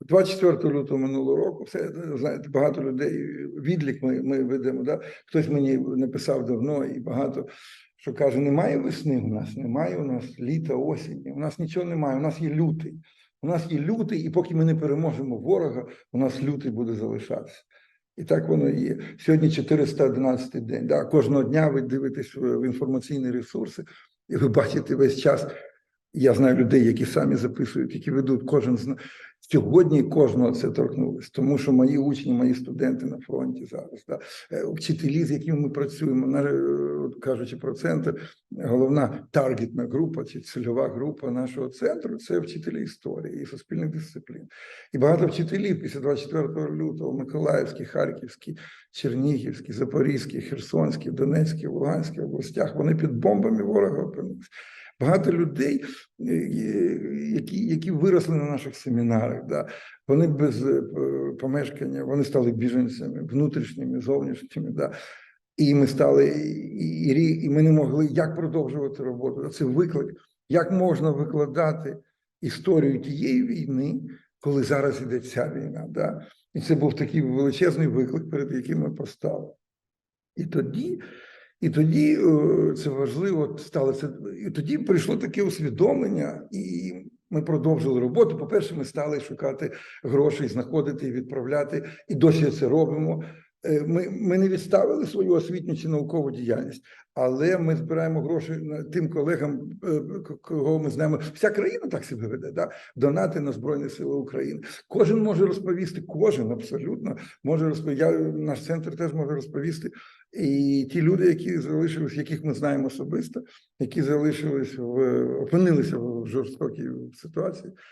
24 лютого минулого року, все знаєте, багато людей відлік ми, ми ведемо. Да? Хтось мені написав давно і багато, що каже: немає весни у нас, немає у нас літа, осінь, у нас нічого немає, у нас є лютий. У нас є лютий, і поки ми не переможемо ворога, у нас лютий буде залишатися. І так воно і є. Сьогодні 411 день. Да? Кожного дня ви дивитесь в інформаційні ресурси, і ви бачите весь час. Я знаю людей, які самі записують, які ведуть кожен з сьогодні. Кожного це торкнулося, тому що мої учні, мої студенти на фронті зараз, да, Е, вчителі, з якими ми працюємо, на е, кажучи про центр, головна таргетна група чи цільова група нашого центру це вчителі історії і суспільних дисциплін. І багато вчителів після 24 лютого Миколаївський, Харківський, Чернігівський, Запорізький, Херсонський, Донецький, Луганський областях вони під бомбами ворога опинилися. Багато людей, е, які, які виросли на наших семінарах, да, вони без е, помешкання, вони стали біженцями внутрішніми, зовнішніми. Да. І ми стали, і, і ми не могли як продовжувати роботу. Це виклик, як можна викладати історію тієї війни, коли зараз іде ця війна. Да? І це був такий величезний виклик, перед яким ми постали. І тоді, і тоді е, це важливо сталося. І тоді прийшло таке усвідомлення, і ми продовжили роботу. По-перше, ми стали шукати гроші, знаходити і відправляти, і досі це робимо. Е, Ми, ми не відставили свою освітню чи наукову діяльність, але ми збираємо гроші тим колегам, е, кого ми знаємо. Вся країна так себе веде, да? донати на Збройні Сили України. Кожен може розповісти, кожен абсолютно може розповісти. Наш центр теж може розповісти. І ті люди, які залишились, яких ми знаємо особисто, які залишились в опинилися в жорстокій ситуації,